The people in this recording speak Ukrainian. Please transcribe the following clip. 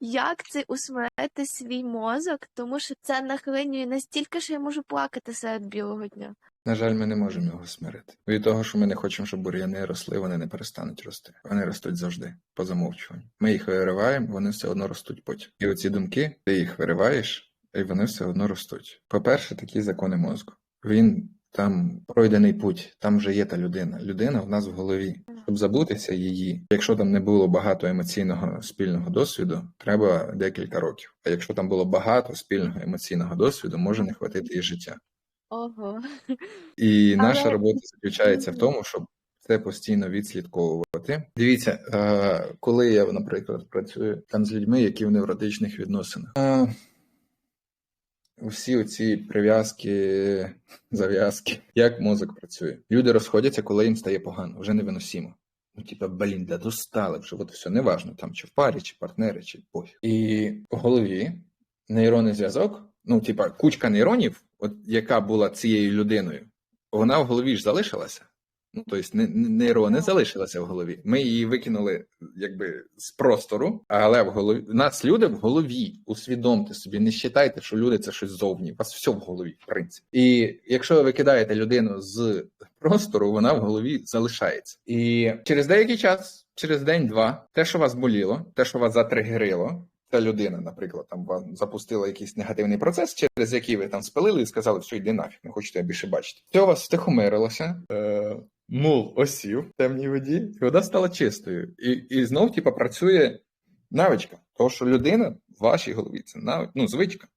як це усмирити свій мозок, тому що це нахилення настільки, що я можу плакати серед білого дня. На жаль, ми не можемо його смирити. Від того, що ми не хочемо, щоб бур'яни росли, вони не перестануть рости. Вони ростуть завжди, по замовчуванню. Ми їх вириваємо, вони все одно ростуть потім. І оці думки, ти їх вириваєш, і вони все одно ростуть. По-перше, такі закони мозку. Він там пройдений путь, там вже є та людина. Людина в нас в голові. Щоб забутися її, якщо там не було багато емоційного спільного досвіду, треба декілька років. А якщо там було багато спільного емоційного досвіду, може не хватити і життя. Ого. І Але- наша робота заключається в тому, щоб це постійно відслідковувати. Дивіться, е, коли я, наприклад, працюю там з людьми, які в невротичних відносинах. Е, Усі оці прив'язки, зав'язки, як мозок працює. Люди розходяться, коли їм стає погано, вже невиносимо. Ну, типа, блін, да достали вже, от все, неважно, там чи в парі, чи партнери, чи пофіг. І в голові нейронний зв'язок, ну, типа, кучка нейронів, от яка була цією людиною, вона в голові ж залишилася. Ну, тобто, не, не- нейрони залишилися в голові. Ми її викинули якби з простору, але в голові нас люди в голові. Усвідомте собі, не вважайте, що люди це щось зовні. У вас все в голові, в принципі. І якщо ви викидаєте людину з простору, вона в голові залишається. І через деякий час, через день-два, те, що вас боліло, те, що вас затригерило, ця людина, наприклад, там вам запустила якийсь негативний процес, через який ви там спалили і сказали, що йди нафіг, не хочу тебе більше бачити. Все у вас втихомирилося, е, мул осів в темній воді, і вода стала чистою. І, і знов, типу, працює навичка. Тому що людина в вашій голові це нав... ну, звичка.